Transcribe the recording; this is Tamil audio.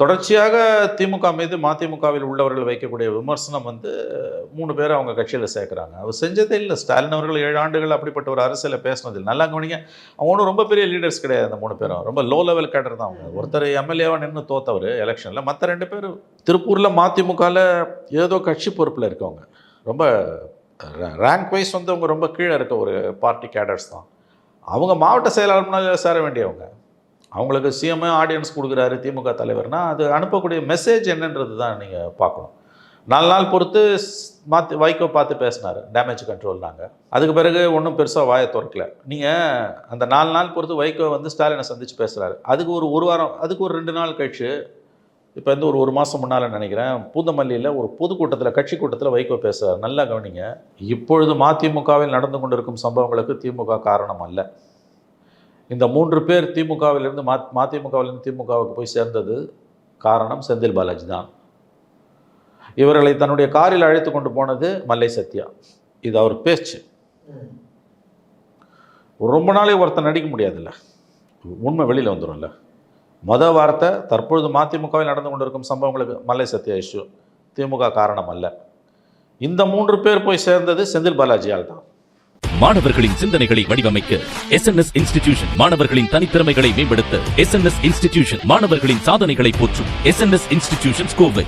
தொடர்ச்சியாக திமுக மீது மதிமுகவில் உள்ளவர்கள் வைக்கக்கூடிய விமர்சனம் வந்து மூணு பேர் அவங்க கட்சியில் சேர்க்குறாங்க. அவர் செஞ்சதே இல்லை. ஸ்டாலின் அவர்கள் ஏழு ஆண்டுகள் அப்படிப்பட்ட ஒரு அரசியலை பேசினதில்லை. நல்லா கவனிங்க. அவங்க ஒன்றும் ரொம்ப பெரிய லீடர்ஸ் கிடையாது அந்த மூணு பேரும். ரொம்ப லோ லெவல் கேடர் தான் அவங்க. ஒருத்தர் எம்எல்ஏவாக நின்று தோத்தவர் எலெக்ஷனில் மற்ற ரெண்டு பேர் திருப்பூரில் மதிமுகவில் ஏதோ கட்சி பொறுப்பில் இருக்கவங்க. ரொம்ப ரேங்க் வைஸ் வந்து அவங்க ரொம்ப கீழே இருக்க ஒரு பார்ட்டி கேடர்ஸ் தான். அவங்க மாவட்ட செயலாளர் முன்னாடி சேர வேண்டியவங்க. அவங்களுக்கு சிஎம் ஆடியன்ஸ் கொடுக்குறாரு திமுக தலைவர்னா அது அனுப்பக்கூடிய மெசேஜ் என்னன்றது தான் நீங்கள் பார்க்கணும். நாலு நாள் பொறுத்து மாற்றி வைகோ பார்த்து பேசினார் டேமேஜ் கண்ட்ரோல் நாங்கள் அதுக்கு பிறகு ஒன்றும் பெருசாக வாயை திறக்கல. நீங்கள் அந்த நாலு நாள் பொறுத்து வைகோ வந்து ஸ்டாலினை சந்தித்து பேசுகிறாரு அதுக்கு ஒரு ஒரு வாரம் அதுக்கு ஒரு ரெண்டு நாள் கழிச்சு இப்போ வந்து ஒரு ஒரு மாதம் முன்னால் நினைக்கிறேன் பூந்தமல்லியில் ஒரு பொதுக்கூட்டத்தில் கட்சி கூட்டத்தில் வைகோ பேசுகிறார் நல்லா கவனிங்க. இப்பொழுது மதிமுகவில் நடந்து கொண்டிருக்கும் சம்பவங்களுக்கு திமுக காரணம் அல்ல. இந்த மூன்று பேர் திமுகவிலிருந்து மா மதிமுகவிலிருந்து திமுகவுக்கு போய் சேர்ந்தது காரணம் செந்தில் பாலாஜி தான். இவர்களை தன்னுடைய காரில் அழைத்து கொண்டு போனது மல்லை சத்யா. இது அவர் பேச்சு. ரொம்ப நாளே ஒருத்தன் நடிக்க முடியாதுல்ல. உண்மை வெளியில் வந்துடும்ல மொத வார்த்தை தற்பொழுது மதிமுகவில் நடந்து கொண்டிருக்கும் சம்பவங்களுக்கு மல்லை சத்யா இஷ்யூ திமுக காரணம் அல்ல. இந்த மூன்று பேர் போய் சேர்ந்தது செந்தில் பாலாஜியால் தான். மாணவர்களின் சிந்தனைகளை வடிவமைக்க எஸ் என் எஸ் இன்ஸ்டிடியூஷன் மாணவர்களின் தனித்திறமைகளை மேம்படுத்த எஸ் என் எஸ் இன்ஸ்டிடியூஷன் மாணவர்களின் சாதனைகளை போற்றும் S N S institution Kovai.